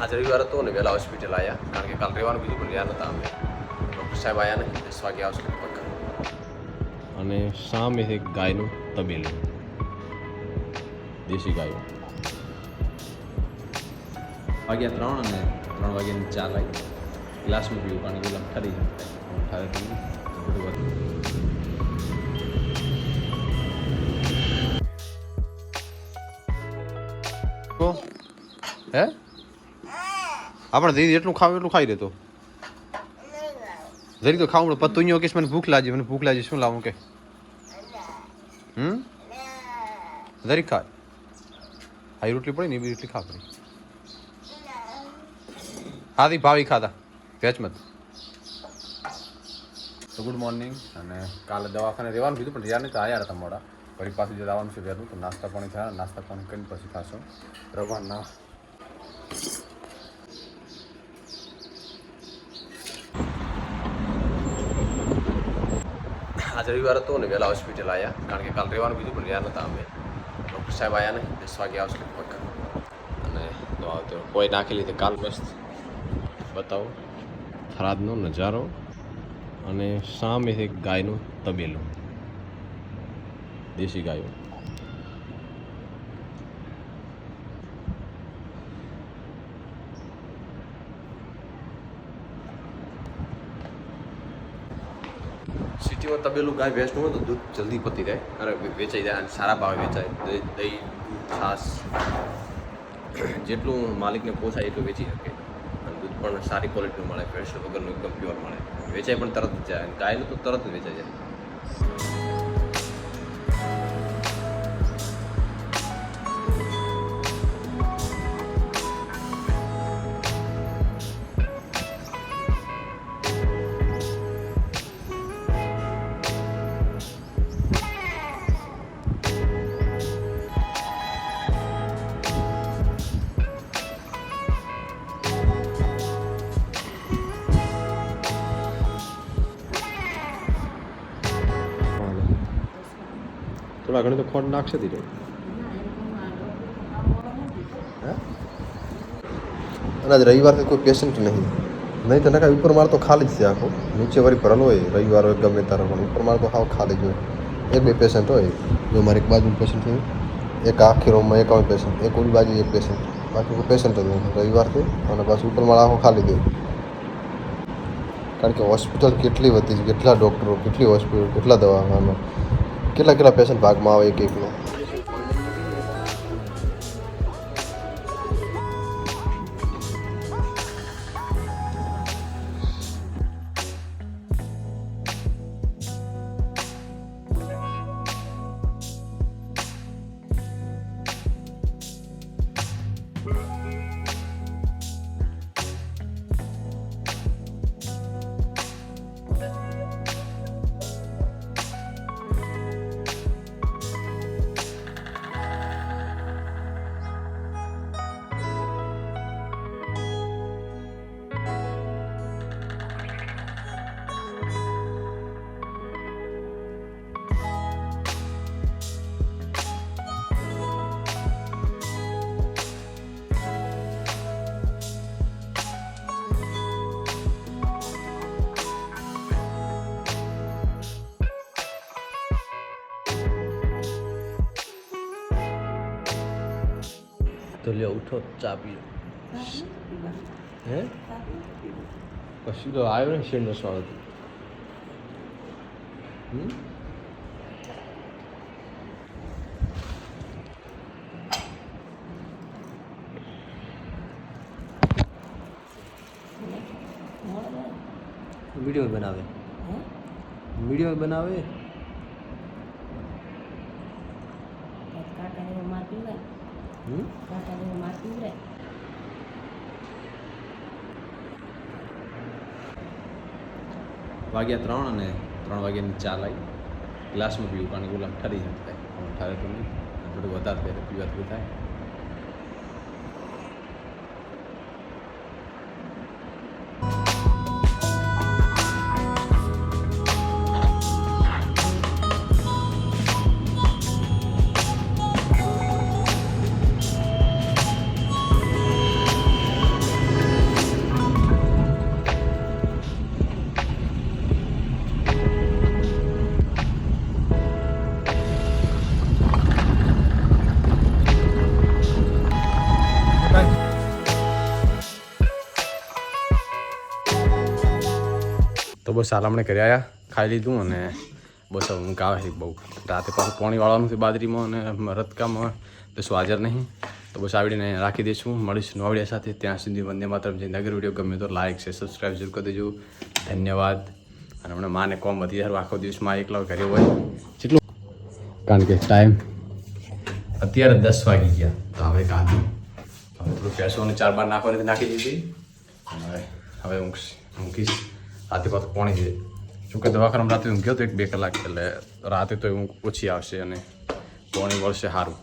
આજ રવિવાર હતો ને વહેલા હોસ્પિટલ આવ્યા કારણ કે કાલ રહેવાનું બીજું પણ રહ્યા નતા અમે. ડૉક્ટર સાહેબ આવ્યા ને દસ વાગે આવશે લગભગ અને સામે છે ગાયનું તબેલું? દેશી ગાયો. વાગ્યા ત્રણ અને ત્રણ વાગ્યાની ચા લાગી ગ્લાસમાં પીવું પાણી પેલા ઠરી જાય ઠરે તો હે? આપણે દીદી એટલું ખાવ એટલું ખાઈ રહેતો જરી તો ખાવું પત્તું કે મને ભૂખ લાગી, મને ભૂખ લાગી, શું લાવું કે? હમ? જરી ખા હાઈ રોટલી પડી ને એવી રોટલી ખા પડી. હાથી ભાવી ખાધા વેચમત તો ગુડ મોર્નિંગ અને કાલે દવાખાને રહેવાનું કીધું, પણ રહ્યા નહીં તો આવ્યા હતા મોડા. ફરી પાછું જે લાવવાનું છે વહેલું, તો નાસ્તા પાણી થયા, નાસ્તા પાણી કરીને પછી ખાશો. રવાના. આજ રવિવાર હતો ને વહેલા હોસ્પિટલ આવ્યા કારણ કે કાલ રહેવાનું બીજું પણ રહ્યા નહોતા અમે. ડૉક્ટર સાહેબ આવ્યા ને દસ વાગે આવશે લગભગ. અને દવા તો કોઈ નાખી લીધી. કાલ મસ્ત. બતાવો. થરાદનો નજારો અને સામે છે ગાયનું તબેલું. દેશી ગાયો. સિટીમાં તબેલું ગાય ભેંસનું હોય, તો દૂધ જલ્દી પતી જાય. અને વેચાઈ જાય અને સારા ભાવે વેચાય. દહીં દૂધ, છાશ, જેટલું માલિકને પોસાય એટલું વેચી શકે. અને દૂધ પણ સારી ક્વોલિટીનું મળે ફ્રેશ વગરનું એકદમ પ્યોર મળે. વેચાય પણ તરત જ જાય. અને ગાયનું તો તરત વેચાઈ જાય. થોડા ઘણી તો ખોટ નાખશે ધીરે. અને આજ રવિવારથી કોઈ પેશન્ટ નહીં. નહીં તો નકા ઉપર માળ તો ખાલી જ છે આખો. નીચે વળી ભરેલો હોય, રવિવાર હોય, ગમે તારે પણ. ઉપર માળ તો હાવ ખાલી જ હોય. એક બે પેશન્ટ હોય. જો મારે એક બાજુ પેશન્ટ થયું એક આખી રૂમમાં એક આવે પેશન્ટ એક ઓલી બાજુ એક પેશન્ટ બાકી કોઈ પેશન્ટ જ નથી રવિવારથી અને પાછું ઉપર માળ આખો ખાલી દે કારણ કે હોસ્પિટલ કેટલી વધી છે, કેટલા ડૉક્ટરો કેટલી હોસ્પિટલ કેટલા દવાખાના. કેટલા કેટલા પેશન્ટ ભાગમાં આવે એક એકનો? તો લ્યો ઉઠો ચા પીઓ. હે? પછી તો આવ્યો ને શેરનો સ્વાદ વીડિયો બનાવે. વીડિયો બનાવે? માર પીવાય. વાગ્યા ત્રણ અને ત્રણ વાગ્યાની ચા લાવી ગ્લાસમાં પીવું, કારણ કે ઓલા ઠરી જાય ઠરે તો નહીં. થોડું વધારે થાય. થાય બસ આરામણે ઘરે આવ્યા ખાઈ લીધું અને બસ ઊંઘ આવે બહુ. રાતે પાછું પાણી વાળવાનું છે બાદરીમાં અને રતકામાં તો શું હાજર નહીં. તો બસ આવડીને રાખી દઈશું. મળીશું નવડિયા સાથે. ત્યાં સુધી વંદે માતરમ. જે નગર વીડિયો ગમે તો લાઈક છે સબસ્ક્રાઈબ જરૂર કરી દેજો. ધન્યવાદ. અને હમણાં માને કોમ વધી સારું આખો દિવસમાં એકલો ઘરે હોય. જેટલું કારણ કે ટાઈમ અત્યારે દસ વાગી ગયા. તો હવે કાઢું હવે થોડું પેસોને ચાર બાર નાખવાની નાખી દીધી. હવે હવે ઊંઘ ઊંઘીશ. રાતે પાછું પોણી છે. જોકે દવાખાનામાં રાતે ઊંઘ્યો તો એક બે કલાક એટલે રાતે તો ઊંઘ ઓછી આવશે અને પોણી વળશે સારું.